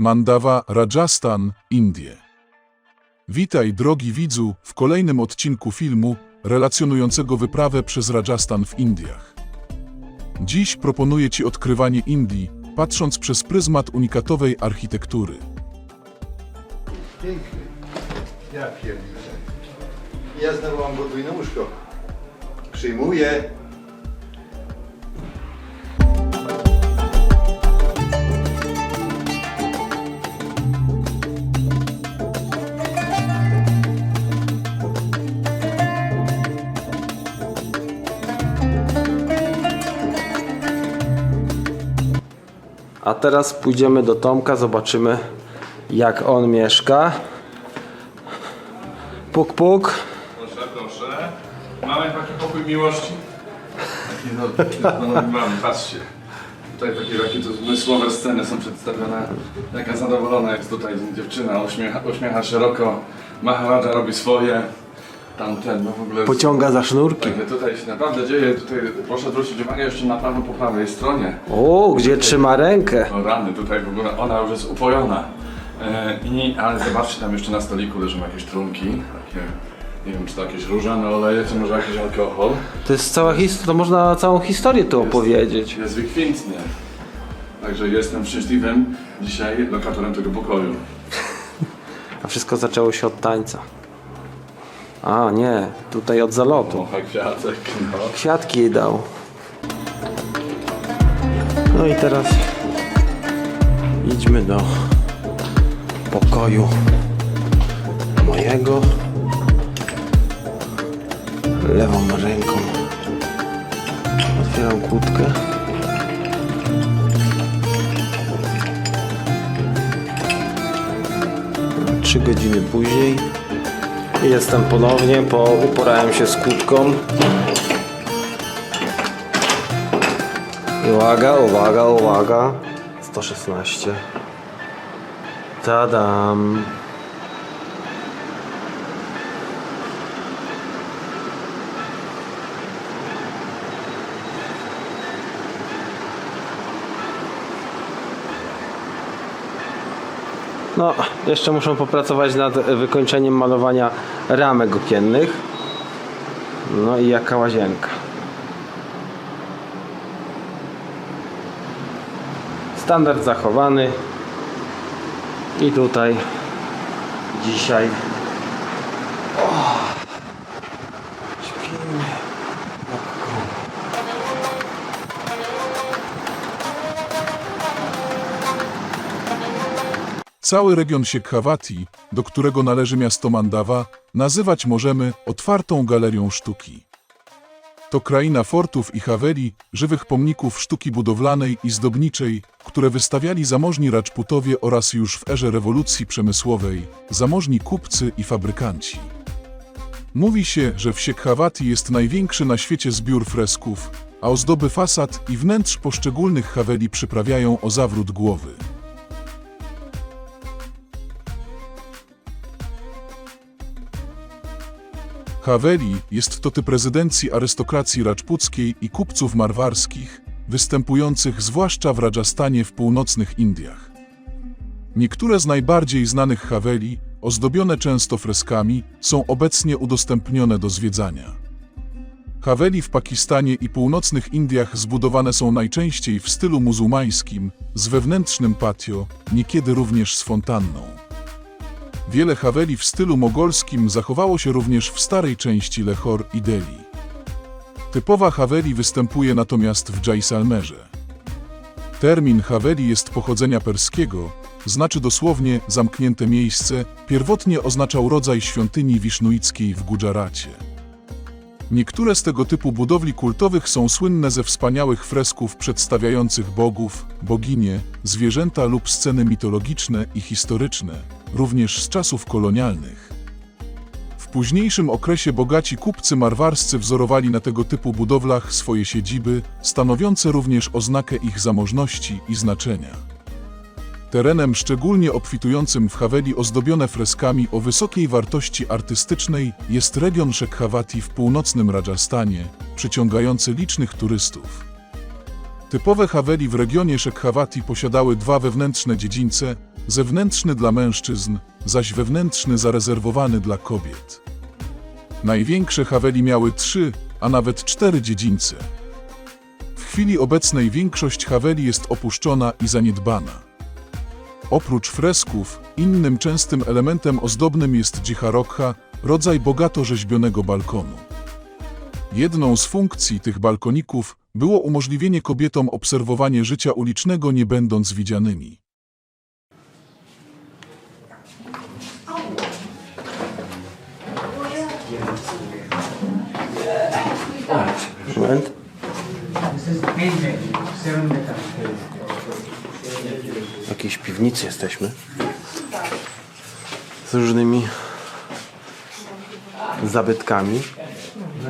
Mandawa, Rajasthan, Indie. Witaj, drogi widzu, w kolejnym odcinku filmu relacjonującego wyprawę przez Rajasthan w Indiach. Dziś proponuję Ci odkrywanie Indii, patrząc przez pryzmat unikatowej architektury. Piękny. Ja pierdolę. Ja znowu mam podwójne łóżko. Przyjmuję. A teraz pójdziemy do Tomka, zobaczymy jak on mieszka. Puk puk. Proszę, proszę. Mamy taki pokój miłości. Taki no, no, mamy, patrzcie. Tutaj takie, takie to zmysłowe sceny są przedstawione. Jaka zadowolona jest tutaj dziewczyna, uśmiecha, uśmiecha szeroko. Maharaja robi swoje. Tamten, no w ogóle... Pociąga za sznurki. Także tutaj się naprawdę dzieje. Tutaj proszę zwrócić uwagę jeszcze na prawo po prawej stronie. O, gdzie trzyma rękę. O rany, tutaj w ogóle ona już jest upojona. E, i, ale zobaczcie, tam jeszcze na stoliku leżą jakieś trunki. Takie, nie wiem, czy to jakieś różane oleje, czy może jakiś alkohol. To jest cała historia, to można całą historię tu opowiedzieć. Jest wykwintnie. Także jestem szczęśliwym dzisiaj lokatorem tego pokoju. A wszystko zaczęło się od tańca. A nie, tutaj od zalotu. Kwiatek, no. Kwiatki jej dał. No i teraz idźmy do pokoju mojego. Lewą ręką otwieram kłódkę. Trzy godziny później jestem ponownie, po uporałem się z kłódką. Uwaga, uwaga, uwaga. 116. Tadam. No, jeszcze muszę popracować nad wykończeniem malowania ramek okiennych. No i jaka łazienka. Standard zachowany. I tutaj dzisiaj Cały region Siekhawati, do którego należy miasto Mandawa, nazywać możemy otwartą galerią sztuki. To kraina fortów i haweli, żywych pomników sztuki budowlanej i zdobniczej, które wystawiali zamożni Rajputowie oraz już w erze rewolucji przemysłowej, zamożni kupcy i fabrykanci. Mówi się, że w Siekhawati jest największy na świecie zbiór fresków, a ozdoby fasad i wnętrz poszczególnych haweli przyprawiają o zawrót głowy. Haweli jest to typ rezydencji arystokracji rajpuckiej i kupców marwarskich, występujących zwłaszcza w Rajasthanie w północnych Indiach. Niektóre z najbardziej znanych Haweli, ozdobione często freskami, są obecnie udostępnione do zwiedzania. Haweli w Pakistanie i północnych Indiach zbudowane są najczęściej w stylu muzułmańskim, z wewnętrznym patio, niekiedy również z fontanną. Wiele haweli w stylu mogolskim zachowało się również w starej części Lahore i Delhi. Typowa haweli występuje natomiast w Jaisalmerze. Termin haweli jest pochodzenia perskiego, znaczy dosłownie zamknięte miejsce, pierwotnie oznaczał rodzaj świątyni wisznuickiej w Gudżaracie. Niektóre z tego typu budowli kultowych są słynne ze wspaniałych fresków przedstawiających bogów, boginie, zwierzęta lub sceny mitologiczne i historyczne, również z czasów kolonialnych. W późniejszym okresie bogaci kupcy marwarscy wzorowali na tego typu budowlach swoje siedziby, stanowiące również oznakę ich zamożności i znaczenia. Terenem szczególnie obfitującym w Haweli ozdobione freskami o wysokiej wartości artystycznej jest region Shekhawati w północnym Rajasthanie, przyciągający licznych turystów. Typowe Haveli w regionie Shekhawati posiadały dwa wewnętrzne dziedzińce, zewnętrzny dla mężczyzn, zaś wewnętrzny zarezerwowany dla kobiet. Największe Haveli miały trzy, a nawet cztery dziedzińce. W chwili obecnej większość Haveli jest opuszczona i zaniedbana. Oprócz fresków, innym częstym elementem ozdobnym jest dzicharokha, rodzaj bogato rzeźbionego balkonu. Jedną z funkcji tych balkoników było umożliwienie kobietom obserwowanie życia ulicznego nie będąc widzianymi. W jakiejś piwnicy jesteśmy. Z różnymi zabytkami.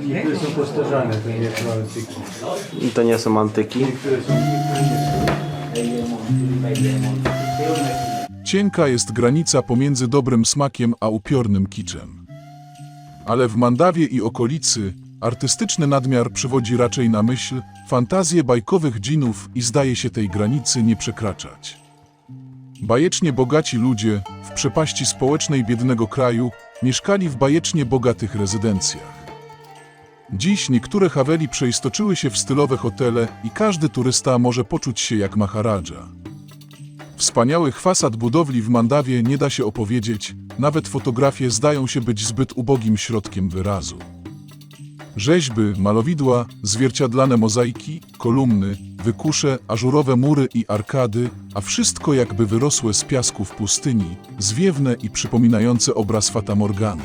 Niektóre są postarzane, to nie są antyki. To nie są antyki. Cienka jest granica pomiędzy dobrym smakiem a upiornym kiczem. Ale w Mandawie i okolicy artystyczny nadmiar przywodzi raczej na myśl fantazję bajkowych dżinów i zdaje się tej granicy nie przekraczać. Bajecznie bogaci ludzie w przepaści społecznej biednego kraju mieszkali w bajecznie bogatych rezydencjach. Dziś niektóre Haveli przeistoczyły się w stylowe hotele i każdy turysta może poczuć się jak Maharadża. Wspaniałych fasad budowli w Mandawie nie da się opowiedzieć, nawet fotografie zdają się być zbyt ubogim środkiem wyrazu. Rzeźby, malowidła, zwierciadlane mozaiki, kolumny, wykusze, ażurowe mury i arkady, a wszystko jakby wyrosłe z piasków pustyni, zwiewne i przypominające obraz Fatamorgany.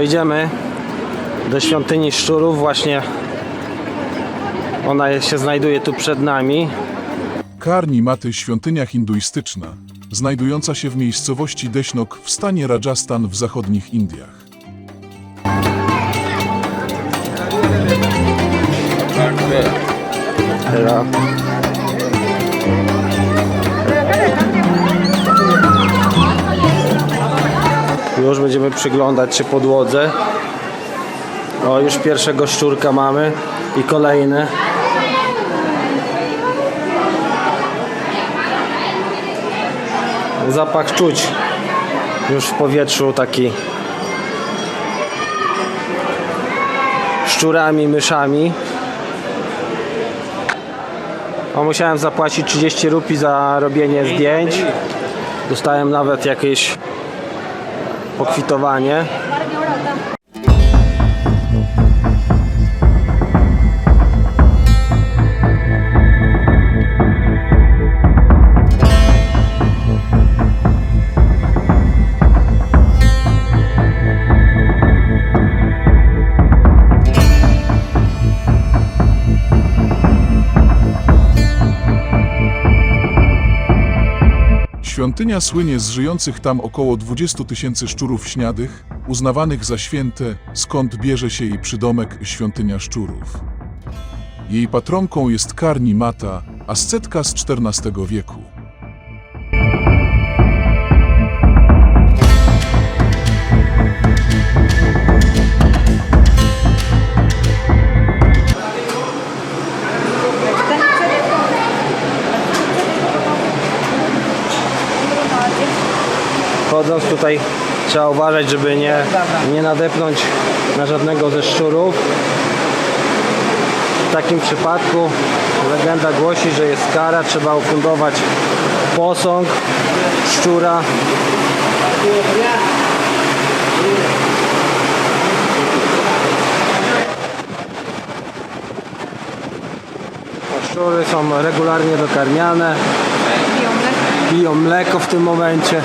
Wejdziemy do świątyni szczurów. Właśnie ona się znajduje tu przed nami. Karni Maty świątynia hinduistyczna, znajdująca się w miejscowości Deśnok w stanie Rajasthan w zachodnich Indiach. Teraz. Już będziemy przyglądać się podłodze. O, już pierwszego szczurka mamy i kolejny. Zapach czuć już w powietrzu taki szczurami, myszami. O, musiałem zapłacić 30 rupi za robienie zdjęć. Dostałem nawet jakieś pokwitowanie. Świątynia słynie z żyjących tam około 20 tysięcy szczurów śniadych, uznawanych za święte, skąd bierze się jej przydomek Świątynia Szczurów. Jej patronką jest Karni Mata, ascetka z XIV wieku. Chodząc tutaj trzeba uważać, żeby nie, nie nadepnąć na żadnego ze szczurów. W takim przypadku legenda głosi, że jest kara, trzeba ufundować posąg szczura. Szczury są regularnie dokarmiane, piją mleko w tym momencie.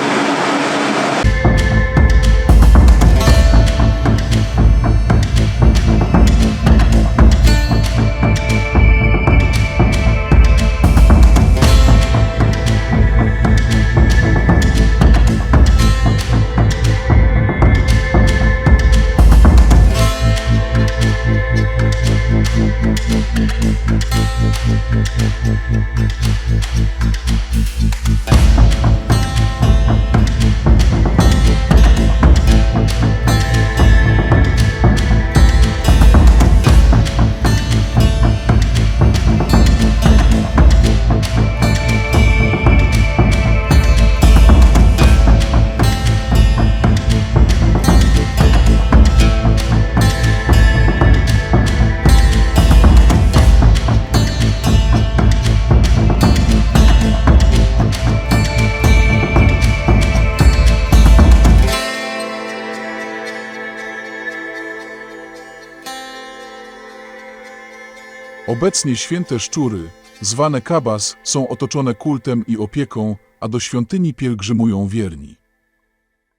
Obecnie święte szczury, zwane kabas, są otoczone kultem i opieką, a do świątyni pielgrzymują wierni.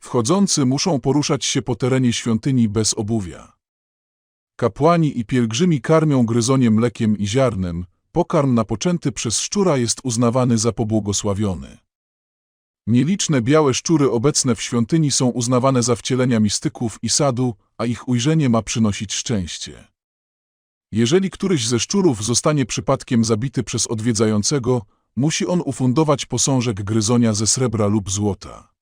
Wchodzący muszą poruszać się po terenie świątyni bez obuwia. Kapłani i pielgrzymi karmią gryzonie mlekiem i ziarnem, pokarm napoczęty przez szczura jest uznawany za pobłogosławiony. Nieliczne białe szczury obecne w świątyni są uznawane za wcielenia mistyków i sadu, a ich ujrzenie ma przynosić szczęście. Jeżeli któryś ze szczurów zostanie przypadkiem zabity przez odwiedzającego, musi on ufundować posążek gryzonia ze srebra lub złota.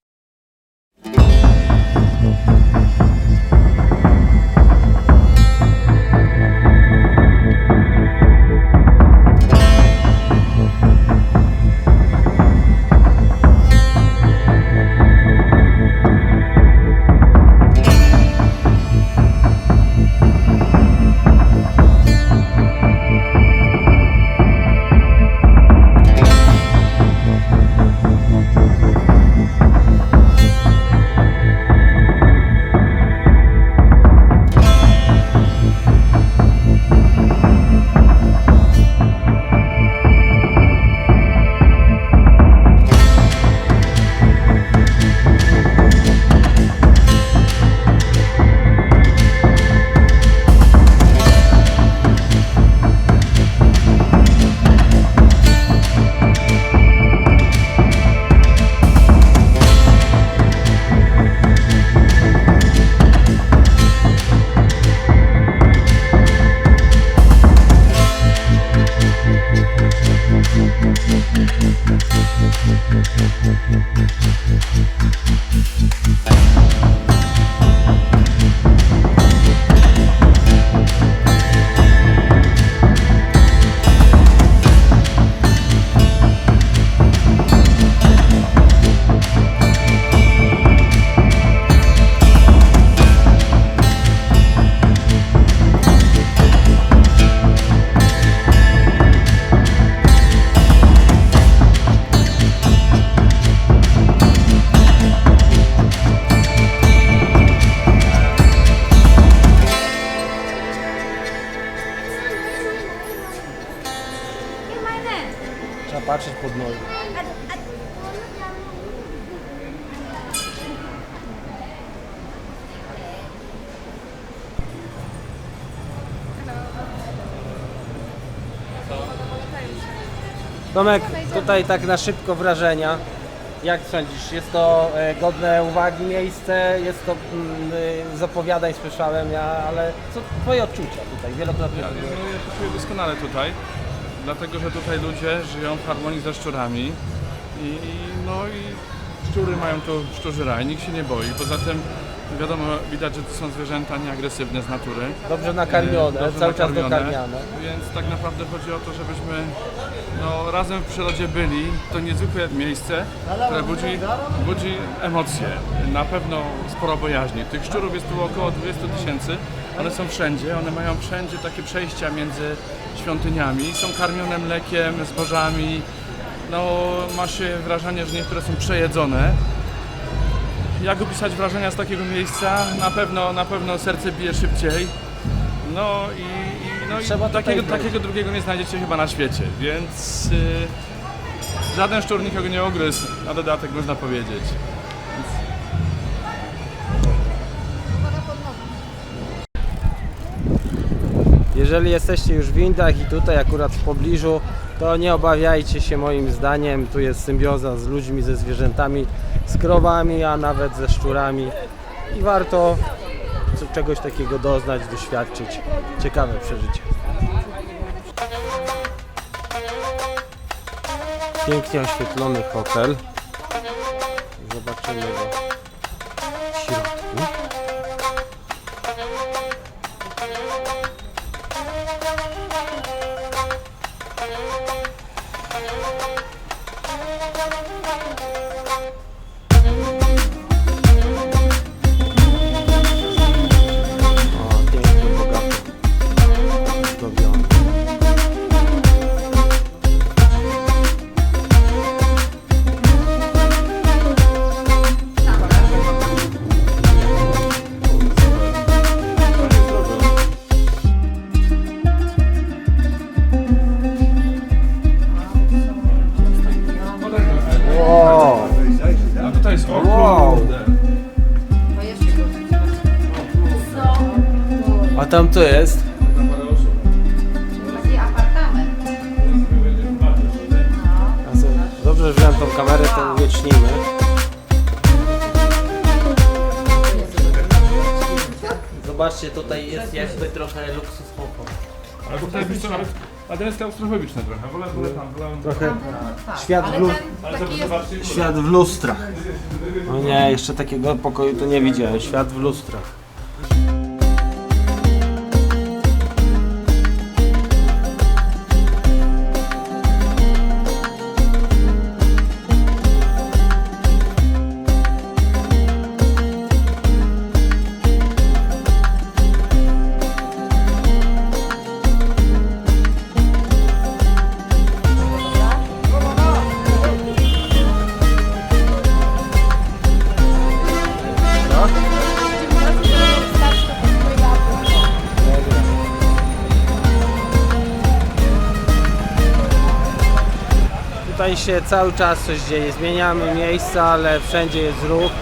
Tomek, tutaj tak na szybko wrażenia. Jak sądzisz, jest to e, godne uwagi miejsce, jest to mm, e, z opowiadań słyszałem, ja, ale co twoje odczucia tutaj? Wielokrotnie Ja, no, ja się czuję doskonale tutaj, dlatego że tutaj ludzie żyją w harmonii ze szczurami i, no i szczury mają tu szczurzy raj, nikt się nie boi. Poza tym wiadomo, widać, że to są zwierzęta nieagresywne z natury. Dobrze nakarmione, Dobrze cały czas nakarmione. dokarmiane. Więc tak naprawdę chodzi o to, żebyśmy no, razem w przyrodzie byli. To niezwykłe miejsce, które budzi, budzi emocje. Na pewno sporo bojaźni. Tych szczurów jest tu około 20 tysięcy. One są wszędzie, one mają wszędzie takie przejścia między świątyniami. Są karmione mlekiem, zbożami. No, ma się wrażenie, że niektóre są przejedzone. Jak opisać wrażenia z takiego miejsca? Na pewno, na pewno serce bije szybciej. No i, no i takiego, takiego drugiego nie znajdziecie chyba na świecie, więc y, żaden szczur nikogo nie ugryzł, na dodatek można powiedzieć. Jeżeli jesteście już w windach i tutaj akurat w pobliżu, to nie obawiajcie się moim zdaniem. Tu jest symbioza z ludźmi, ze zwierzętami, z krowami, a nawet ze szczurami. I warto czegoś takiego doznać, doświadczyć. Ciekawe przeżycie. Pięknie oświetlony hotel. Zobaczymy go w środku. Że wziąłem tą kamerę, to uwiecznimy. Zobaczcie, tutaj jest jakby trochę luksus hotel. Ale tutaj wiesz co, ale, ale to jest klaustrofobiczne trochę, wolę, wolę tam, wolę... Trochę Tak, Świat w lu- ten Ale taki to jest zobaczcie, świat w lustrach. No nie, jeszcze takiego pokoju to nie widziałem. Świat w lustrach. Się cały czas coś dzieje. Zmieniamy miejsca, ale wszędzie jest ruch.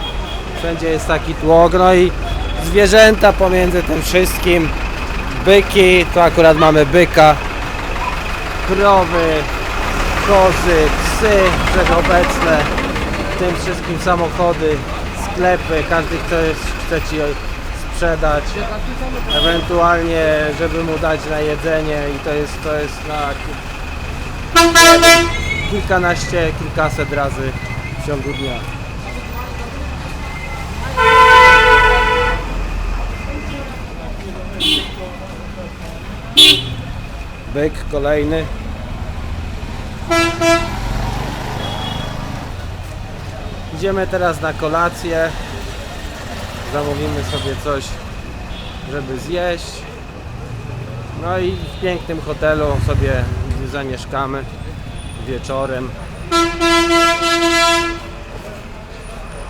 Wszędzie jest taki tłok. No i zwierzęta pomiędzy tym wszystkim. Byki, tu akurat mamy byka. Krowy, kozy, psy wszechobecne. Tym wszystkim samochody, sklepy. Każdy chce, chce Ci sprzedać. Ewentualnie, żeby mu dać na jedzenie i to jest, to jest na kilkanaście, kilkaset razy w ciągu dnia. Byk kolejny. Idziemy teraz na kolację. Zamówimy sobie coś, żeby zjeść. No i w pięknym hotelu sobie zamieszkamy wieczorem.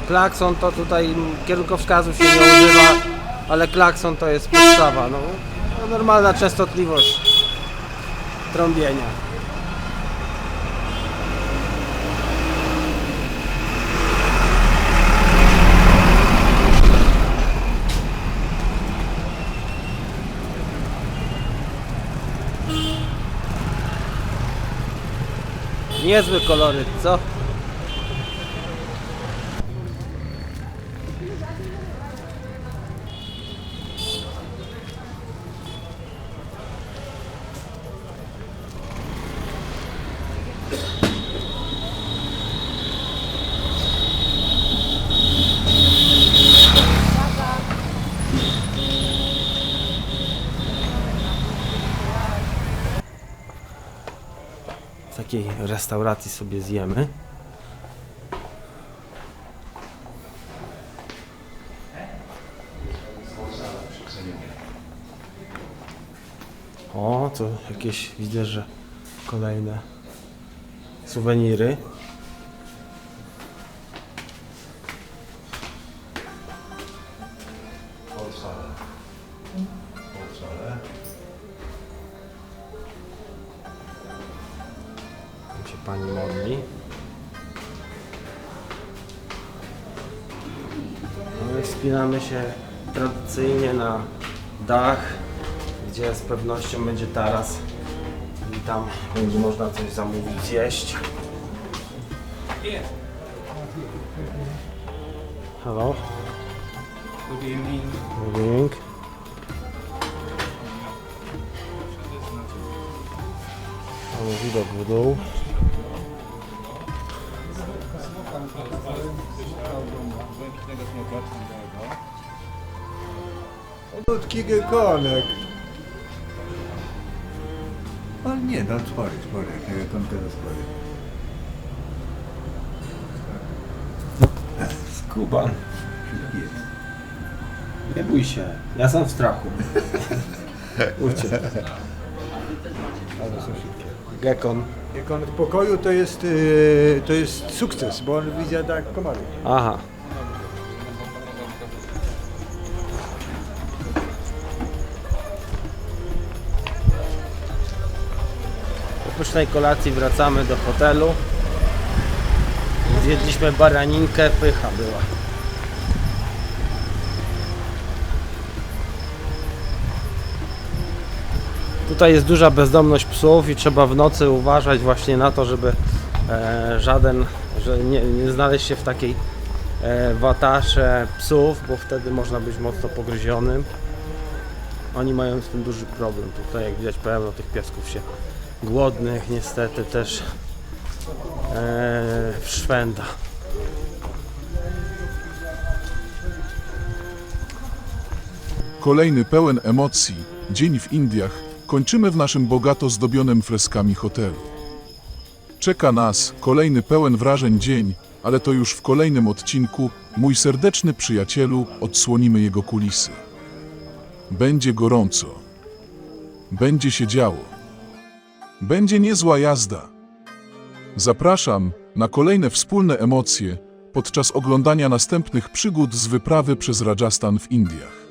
Klakson to tutaj kierunkowskazu się nie używa, ale klakson to jest podstawa. No normalna częstotliwość trąbienia. Niezły koloryt, co? W takiej restauracji sobie zjemy. O, to jakieś widzę, że kolejne suweniry. Dach, gdzie z pewnością będzie taras i tam będzie można coś zamówić, zjeść. Hello. Good evening. Good evening. Mamy widok w dół. Malutki gekonek. Ale nie, no spory, spory. On teraz spory. Skuban. Nie bój się, ja sam w strachu. Uciek. Ale są szybkie. Gekon. W pokoju to jest, yy, to jest sukces, bo on widzi tak komary. Aha. Pysznej kolacji wracamy do hotelu. Zjedliśmy baraninkę, pycha była. Tutaj jest duża bezdomność psów i trzeba w nocy uważać właśnie na to, żeby e, żaden, że nie, nie znaleźć się w takiej e, watasze psów, bo wtedy można być mocno pogryzionym. Oni mają z tym duży problem. Tutaj jak widać pełno tych piesków się głodnych niestety też e, szwenda. Kolejny pełen emocji, dzień w Indiach, kończymy w naszym bogato zdobionym freskami hotelu. Czeka nas kolejny pełen wrażeń dzień, ale to już w kolejnym odcinku, mój serdeczny przyjacielu, odsłonimy jego kulisy. Będzie gorąco. Będzie się działo. Będzie niezła jazda. Zapraszam na kolejne wspólne emocje podczas oglądania następnych przygód z wyprawy przez Rajasthan w Indiach.